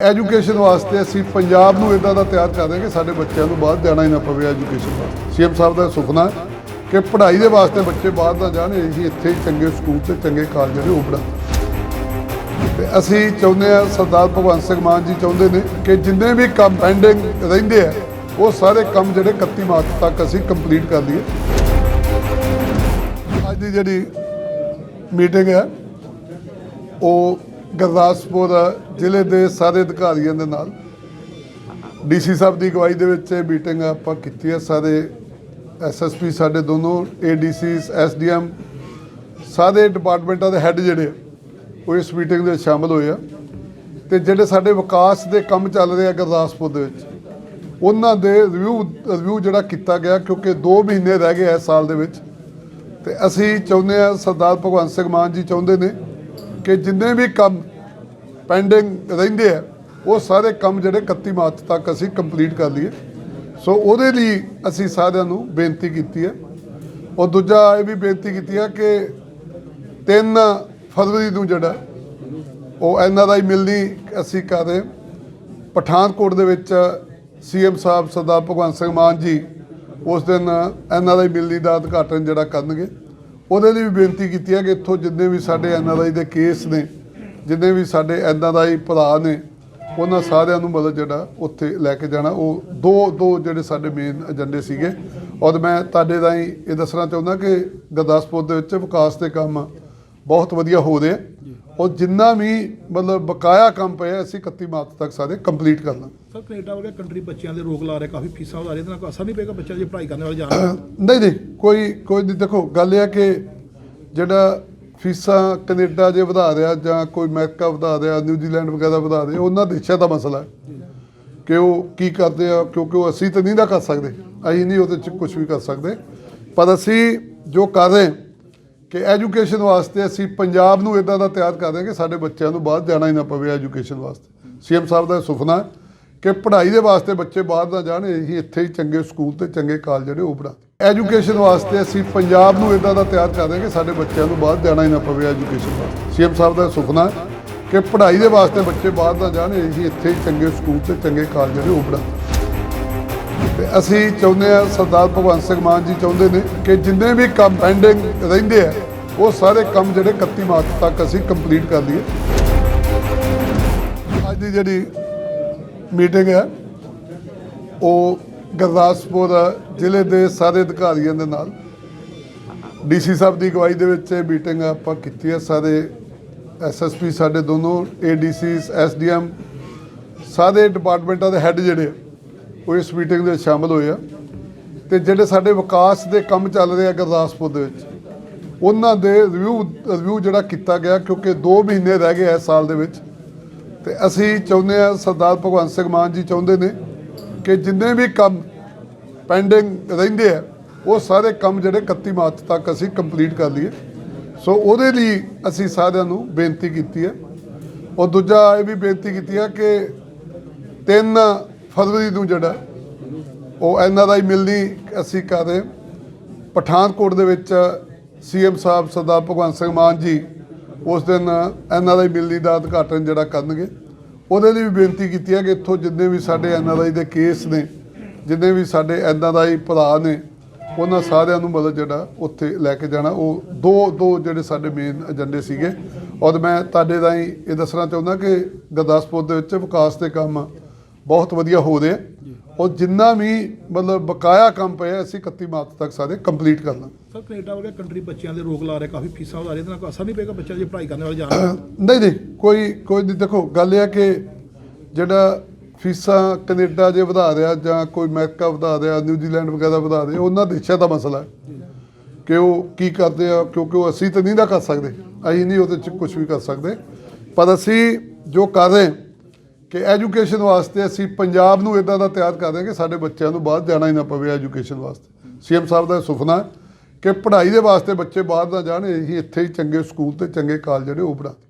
Education ਵਾਸਤੇ ਅਸੀਂ ਪੰਜਾਬ ਨੂੰ ਇਦਾਂ ਦਾ ਤਿਆਰ ਕਰ ਰਹੇ ਕਿ ਸਾਡੇ ਬੱਚਿਆਂ ਨੂੰ ਬਾਹਰ ਜਾਣਾ ਹੀ ਨਾ ਪਵੇ ਐਜੂਕੇਸ਼ਨ ਵਾਸਤੇ। ਸੀਐਮ ਸਾਹਿਬ ਦਾ ਸੁਪਨਾ ਕਿ ਪੜ੍ਹਾਈ ਦੇ ਵਾਸਤੇ ਬੱਚੇ ਬਾਹਰ ਨਾ ਜਾਣ ਅਸੀਂ ਇੱਥੇ ਹੀ ਚੰਗੇ ਸਕੂਲ ਤੇ ਚੰਗੇ ਕਾਲਜ ਜਿਹੜੇ ਉਹ ਪੜ੍ਹਾਈਏ ਤੇ ਅਸੀਂ ਚਾਹੁੰਦੇ ਆ ਸਰਦਾਰ ਭਗਵੰਤ ਸਿੰਘ ਮਾਨ ਜੀ ਚਾਹੁੰਦੇ ਨੇ ਕਿ ਜਿੰਨੇ ਵੀ ਕੰਮ ਪੈਂਡਿੰਗ ਰਹਿੰਦੇ ਆ, ਉਹ ਸਾਰੇ ਕੰਮ ਜਿਹੜੇ 31 ਮਾਰਚ ਤੱਕ ਅਸੀਂ ਕੰਪਲੀਟ ਕਰ ਲਈਏ। ਅੱਜ ਦੀ ਜਿਹੜੀ ਮੀਟਿੰਗ ਹੈ, ਉਹ ਗੁਰਦਾਸਪੁਰ ਜ਼ਿਲ੍ਹੇ ਦੇ ਸਾਰੇ ਅਧਿਕਾਰੀਆਂ ਦੇ ਨਾਲ ਡੀਸੀ ਸਾਹਿਬ ਦੀ ਅਗਵਾਈ ਦੇ ਵਿੱਚ ਇਹ ਮੀਟਿੰਗ ਆਪਾਂ ਕੀਤੀ ਹੈ। ਸਾਰੇ ਐਸਐਸਪੀ ਸਾਡੇ ਦੋਨੋਂ ਏਡੀਸੀਸ ਐਸਡੀਐਮ ਸਾਰੇ ਡਿਪਾਰਟਮੈਂਟਾਂ ਦੇ ਹੈੱਡ ਜਿਹੜੇ ਉਹ ਇਸ ਮੀਟਿੰਗ ਦੇ ਵਿੱਚ ਸ਼ਾਮਲ ਹੋਏ ਆ। ਤੇ ਜਿਹੜੇ ਸਾਡੇ ਵਿਕਾਸ ਦੇ ਕੰਮ ਚੱਲ ਰਹੇ ਆ ਗੁਰਦਾਸਪੁਰ ਦੇ ਵਿੱਚ, ਉਹਨਾਂ ਦੇ ਰਿਵਿਊ ਰਿਵਿਊ ਜਿਹੜਾ ਕੀਤਾ ਗਿਆ, ਕਿਉਂਕਿ 2 ਮਹੀਨੇ ਰਹਿ ਗਏ ਇਸ ਸਾਲ ਦੇ ਵਿੱਚ, ਤੇ ਅਸੀਂ ਚਾਹੁੰਦੇ ਆ ਸਰਦਾਰ ਭਗਵੰਤ ਸਿੰਘ ਮਾਨ ਜੀ ਚਾਹੁੰਦੇ ਨੇ ਕਿ ਜਿੰਨੇ ਵੀ ਕੰਮ ਪੈਂਡਿੰਗ ਰਹਿੰਦੇ ਆ, ਉਹ ਸਾਰੇ ਕੰਮ ਜਿਹੜੇ 31 ਮਾਰਚ ਤੱਕ ਅਸੀਂ ਕੰਪਲੀਟ ਕਰ ਲਈਏ। ਸੋ ਉਹਦੇ ਲਈ ਅਸੀਂ ਸਾਰਿਆਂ ਨੂੰ ਬੇਨਤੀ ਕੀਤੀ ਹੈ। ਔਰ ਦੂਜਾ ਇਹ ਵੀ ਬੇਨਤੀ ਕੀਤੀ ਹੈ ਕਿ 3 ਫਰਵਰੀ ਨੂੰ ਜਿਹੜਾ ਉਹ ਐਨਆਰਆਈ ਮਿਲਣੀ ਅਸੀਂ ਕਰ ਰਹੇ ਪਠਾਨਕੋਟ ਦੇ ਵਿੱਚ ਸੀਐਮ ਸਾਹਿਬ ਸਰਦਾਰ ਭਗਵੰਤ ਸਿੰਘ ਮਾਨ ਜੀ ਉਸ ਦਿਨ ਐਨਆਰਆਈ ਮਿਲਣੀ ਦਾ ਉਦਘਾਟਨ ਜਿਹੜਾ ਕਰਨਗੇ। ਉਹਦੇ ਲਈ ਵੀ ਬੇਨਤੀ ਕੀਤੀ ਹੈ ਕਿ ਇੱਥੋਂ ਜਿੰਨੇ ਵੀ ਸਾਡੇ ਐਨਆਰਆਈ ਦੇ ਕੇਸ ਨੇ, ਜਿੰਨੇ ਵੀ ਸਾਡੇ ਐਨਆਰਆਈ ਭਰਾ ਨੇ, ਉਹਨਾਂ ਸਾਰਿਆਂ ਨੂੰ ਮਤਲਬ ਜਿਹੜਾ ਉੱਥੇ ਲੈ ਕੇ ਜਾਣਾ। ਉਹ ਦੋ ਦੋ ਜਿਹੜੇ ਸਾਡੇ ਮੇਨ ਏਜੰਡੇ ਸੀਗੇ। ਔਰ ਮੈਂ ਤੁਹਾਡੇ ਰਾਹੀਂ ਇਹ ਦੱਸਣਾ ਚਾਹੁੰਦਾ ਕਿ ਗੁਰਦਾਸਪੁਰ ਦੇ ਵਿੱਚ ਵਿਕਾਸ ਦੇ ਕੰਮ ਬਹੁਤ ਵਧੀਆ ਹੋ ਰਹੇ ਆ। ਔਰ ਜਿੰਨਾ ਵੀ ਮਤਲਬ ਬਕਾਇਆ ਕੰਮ ਪਿਆ ਅਸੀਂ 31 ਮਾਰਚ ਤੱਕ ਸਾਰੇ ਕੰਪਲੀਟ ਕਰ ਲਾਂਗੇ। ਸਰ ਕੈਨੇਡਾ ਵਰਗੇ ਕੰਟਰੀ ਬੱਚਿਆਂ ਦੇ ਰੋਕ ਲਾ ਰਹੇ ਕਾਫੀ ਫੀਸਾਂ ਵਧਾ ਰਹੇ ਇਹਦੇ ਨਾਲ ਕੋਈ ਅਸਰ ਨਹੀਂ ਪਏਗਾ ਬੱਚਿਆਂ ਦੀ ਪੜ੍ਹਾਈ ਕਰਨ ਵਾਲੇ ਜਾਣ ਨਹੀਂ ਨਹੀਂ ਕੋਈ ਕੋਈ ਨਹੀਂ ਦੇਖੋ ਗੱਲ ਇਹ ਹੈ ਕਿ ਜਿਹੜਾ ਫੀਸਾਂ ਕੈਨੇਡਾ ਜੇ ਵਧਾ ਰਿਹਾ ਜਾਂ ਕੋਈ ਅਮਰੀਕਾ ਵਧਾ ਰਿਹਾ ਨਿਊਜ਼ੀਲੈਂਡ ਵਗੈਰਾ ਵਧਾ ਰਿਹਾ ਉਹਨਾਂ ਦੇਸ਼ਾਂ ਦਾ ਮਸਲਾ ਹੈ ਕਿ ਉਹ ਕੀ ਕਰਦੇ ਆ ਕਿਉਂਕਿ ਉਹ ਅਸੀਂ ਤਾਂ ਨਹੀਂ ਨਾ ਕਰ ਸਕਦੇ ਅਸੀਂ ਨਹੀਂ ਉਹਦੇ ਚ ਕੁਝ ਵੀ ਕਰ ਸਕਦੇ। ਪਰ ਅਸੀਂ ਜੋ ਕਰ ਰਹੇ ਕਿ ਐਜੂਕੇਸ਼ਨ ਵਾਸਤੇ ਅਸੀਂ ਪੰਜਾਬ ਨੂੰ ਇਦਾਂ ਦਾ ਤਿਆਰ ਕਰ ਰਹੇ ਹਾਂ ਕਿ ਸਾਡੇ ਬੱਚਿਆਂ ਨੂੰ ਬਾਹਰ ਜਾਣਾ ਹੀ ਨਾ ਪਵੇ ਐਜੂਕੇਸ਼ਨ ਵਾਸਤੇ। ਸੀਐਮ ਸਾਹਿਬ ਦਾ ਸੁਪਨਾ ਕਿ ਪੜ੍ਹਾਈ ਦੇ ਵਾਸਤੇ ਬੱਚੇ ਬਾਹਰ ਨਾ ਜਾਣ ਅਸੀਂ ਇੱਥੇ ਹੀ ਚੰਗੇ ਸਕੂਲ ਤੇ ਚੰਗੇ ਕਾਲਜ ਜਿਹੜੇ ਉਹ ਪੜ੍ਹਾਈਏ ਐਜੂਕੇਸ਼ਨ ਵਾਸਤੇ ਅਸੀਂ ਪੰਜਾਬ ਨੂੰ ਇਦਾਂ ਦਾ ਤਿਆਰ ਕਰ ਰਹੇ ਹਾਂ ਕਿ ਸਾਡੇ ਬੱਚਿਆਂ ਨੂੰ ਬਾਹਰ ਜਾਣਾ ਹੀ ਨਾ ਪਵੇ ਐਜੂਕੇਸ਼ਨ ਵਾਸਤੇ। ਸੀਐਮ ਸਾਹਿਬ ਦਾ ਸੁਪਨਾ ਕਿ ਪੜ੍ਹਾਈ ਦੇ ਵਾਸਤੇ ਬੱਚੇ ਬਾਹਰ ਨਾ ਜਾਣ ਅਸੀਂ ਇੱਥੇ ਹੀ ਚੰਗੇ ਸਕੂਲ ਤੇ ਚੰਗੇ ਕਾਲਜ ਜਿਹੜੇ ਉਹ ਪੜ੍ਹਾਈਏ ਤੇ ਅਸੀਂ ਚਾਹੁੰਦੇ ਆ ਸਰਦਾਰ ਭਗਵੰਤ ਸਿੰਘ ਮਾਨ ਜੀ ਚਾਹੁੰਦੇ ਨੇ ਕਿ ਜਿੰਨੇ ਵੀ ਕੰਮ ਪੈਂਡਿੰਗ ਰਹਿੰਦੇ ਆ, ਉਹ ਸਾਰੇ ਕੰਮ ਜਿਹੜੇ 31 ਮਾਰਚ ਤੱਕ ਅਸੀਂ ਕੰਪਲੀਟ ਕਰ ਲਈਏ। ਅੱਜ ਦੀ ਜਿਹੜੀ ਮੀਟਿੰਗ ਹੈ ਉਹ ਗੁਰਦਾਸਪੁਰ ਜ਼ਿਲ੍ਹੇ ਦੇ ਸਾਰੇ ਅਧਿਕਾਰੀਆਂ ਦੇ ਨਾਲ ਡੀਸੀ ਸਾਹਿਬ ਦੀ ਅਗਵਾਈ ਦੇ ਵਿੱਚ ਇਹ ਮੀਟਿੰਗ ਆਪਾਂ ਕੀਤੀ ਹੈ ਸਾਰੇ ਐਸਐਸਪੀ ਸਾਡੇ ਦੋਨੋਂ ਏਡੀਸੀਸ ਐਸਡੀਐਮ ਸਾਰੇ ਡਿਪਾਰਟਮੈਂਟਾਂ ਦੇ ਹੈੱਡ ਜਿਹੜੇ ਉਹ ਇਸ ਮੀਟਿੰਗ ਦੇ ਵਿੱਚ ਸ਼ਾਮਲ ਹੋਏ ਆ। ਤੇ ਜਿਹੜੇ ਸਾਡੇ ਵਿਕਾਸ ਦੇ ਕੰਮ ਚੱਲ ਰਹੇ ਆ ਗੁਰਦਾਸਪੁਰ ਦੇ ਵਿੱਚ, ਉਹਨਾਂ ਦੇ ਰਿਵਿਊ ਰਿਵਿਊ ਜਿਹੜਾ ਕੀਤਾ ਗਿਆ, ਕਿਉਂਕਿ 2 ਮਹੀਨੇ ਰਹਿ ਗਏ ਇਸ ਸਾਲ ਦੇ ਵਿੱਚ। ਤੇ ਅਸੀਂ ਚਾਹੁੰਦੇ ਆ ਸਰਦਾਰ ਭਗਵੰਤ ਸਿੰਘ ਮਾਨ ਜੀ ਚਾਹੁੰਦੇ ਨੇ ਕਿ ਜਿੰਨੇ ਵੀ ਕੰਮ ਪੈਂਡਿੰਗ ਰਹਿੰਦੇ ਆ, ਉਹ ਸਾਰੇ ਕੰਮ ਜਿਹੜੇ 31 ਮਾਰਚ ਤੱਕ ਅਸੀਂ ਕੰਪਲੀਟ ਕਰ ਲਈਏ। ਸੋ ਉਹਦੇ ਲਈ ਅਸੀਂ ਸਾਰਿਆਂ ਨੂੰ ਬੇਨਤੀ ਕੀਤੀ ਹੈ। ਔਰ ਦੂਜਾ ਇਹ ਵੀ ਬੇਨਤੀ ਕੀਤੀ ਹੈ ਕਿ ਤਿੰਨ ਫਰਵਰੀ ਨੂੰ ਜਿਹੜਾ, ਉਹ ਐਨਆਰਆਈ ਮਿਲਣੀ ਅਸੀਂ ਕਰ ਰਹੇ ਪਠਾਨਕੋਟ ਦੇ ਵਿੱਚ ਸੀਐਮ ਸਾਹਿਬ ਸਰਦਾਰ ਭਗਵੰਤ ਸਿੰਘ ਮਾਨ ਜੀ, ਉਸ ਦਿਨ ਐਨਆਰਆਈ ਮਿਲਣੀ ਦਾ ਉਦਘਾਟਨ ਜਿਹੜਾ ਕਰਨਗੇ। ਉਹਦੇ ਲਈ ਵੀ ਬੇਨਤੀ ਕੀਤੀ ਹੈ ਕਿ ਇੱਥੋਂ ਜਿੰਨੇ ਵੀ ਸਾਡੇ ਐਨਆਰਆਈ ਦੇ ਕੇਸ ਨੇ, ਜਿੰਨੇ ਵੀ ਸਾਡੇ ਐਨਆਰਆਈ ਭਰਾ ਨੇ, ਉਹਨਾਂ ਸਾਰਿਆਂ ਨੂੰ ਮਤਲਬ ਜਿਹੜਾ ਉੱਥੇ ਲੈ ਕੇ ਜਾਣਾ। ਉਹ ਦੋ ਦੋ ਜਿਹੜੇ ਸਾਡੇ ਮੇਨ ਏਜੰਡੇ ਸੀਗੇ। ਔਰ ਮੈਂ ਤੁਹਾਡੇ ਰਾਹੀਂ ਇਹ ਦੱਸਣਾ ਚਾਹੁੰਦਾ ਕਿ ਗੁਰਦਾਸਪੁਰ ਦੇ ਵਿੱਚ ਵਿਕਾਸ ਦੇ ਕੰਮ ਬਹੁਤ ਵਧੀਆ ਹੋ ਰਹੇ ਔਰ ਜਿੰਨਾ ਵੀ ਮਤਲਬ ਬਕਾਇਆ ਕੰਮ ਪਿਆ ਅਸੀਂ 31 ਮਾਰਚ ਤੱਕ ਸਾਰੇ ਕੰਪਲੀਟ ਕਰ ਲਾਂਗੇ। ਸਰ ਕੈਨੇਡਾ ਵਰਗੇ ਕੰਟਰੀ ਬੱਚਿਆਂ ਦੇ ਰੋਕ ਲਾ ਰਹੇ ਕਾਫੀ ਫੀਸਾਂ ਵਧਾ ਰਹੇ ਇਹਦੇ ਨਾਲ ਕੋਈ ਅਸਰ ਨਹੀਂ ਪਏਗਾ ਬੱਚਿਆਂ ਦੀ ਪੜ੍ਹਾਈ ਕਰਨ ਵਾਲੇ ਜਾਣ ਨਹੀਂ ਨਹੀਂ ਕੋਈ ਕੋਈ ਨਹੀਂ ਦੇਖੋ ਗੱਲ ਇਹ ਹੈ ਕਿ ਜਿਹੜਾ ਫੀਸਾਂ ਕੈਨੇਡਾ ਜੇ ਵਧਾ ਰਿਹਾ ਜਾਂ ਕੋਈ ਅਮਰੀਕਾ ਵਧਾ ਰਿਹਾ ਨਿਊਜ਼ੀਲੈਂਡ ਵਗੈਰਾ ਵਧਾ ਰਿਹਾ ਉਹਨਾਂ ਦੇਸ਼ਾਂ ਦਾ ਮਸਲਾ ਹੈ ਕਿ ਉਹ ਕੀ ਕਰਦੇ ਆ ਕਿਉਂਕਿ ਉਹ ਅਸੀਂ ਤਾਂ ਨਹੀਂ ਨਾ ਕਰ ਸਕਦੇ ਅਸੀਂ ਨਹੀਂ ਉਹਦੇ ਚ ਕੁਝ ਵੀ ਕਰ ਸਕਦੇ। ਪਰ ਅਸੀਂ ਜੋ ਕਰ ਰਹੇ ਕਿ ਐਜੂਕੇਸ਼ਨ ਵਾਸਤੇ ਅਸੀਂ ਪੰਜਾਬ ਨੂੰ ਇਦਾਂ ਦਾ ਤਿਆਰ ਕਰ ਰਹੇ ਹਾਂ ਕਿ ਸਾਡੇ ਬੱਚਿਆਂ ਨੂੰ ਬਾਹਰ ਜਾਣਾ ਹੀ ਨਾ ਪਵੇ ਐਜੂਕੇਸ਼ਨ ਵਾਸਤੇ। ਸੀਐਮ ਸਾਹਿਬ ਦਾ ਸੁਪਨਾ ਹੈ ਕਿ ਪੜ੍ਹਾਈ ਦੇ ਵਾਸਤੇ ਬੱਚੇ ਬਾਹਰ ਨਾ ਜਾਣ ਅਸੀਂ ਇੱਥੇ ਹੀ ਚੰਗੇ ਸਕੂਲ ਤੇ ਚੰਗੇ ਕਾਲਜ ਜਿਹੜੇ ਉਹ ਪੜ੍ਹਾਈਏ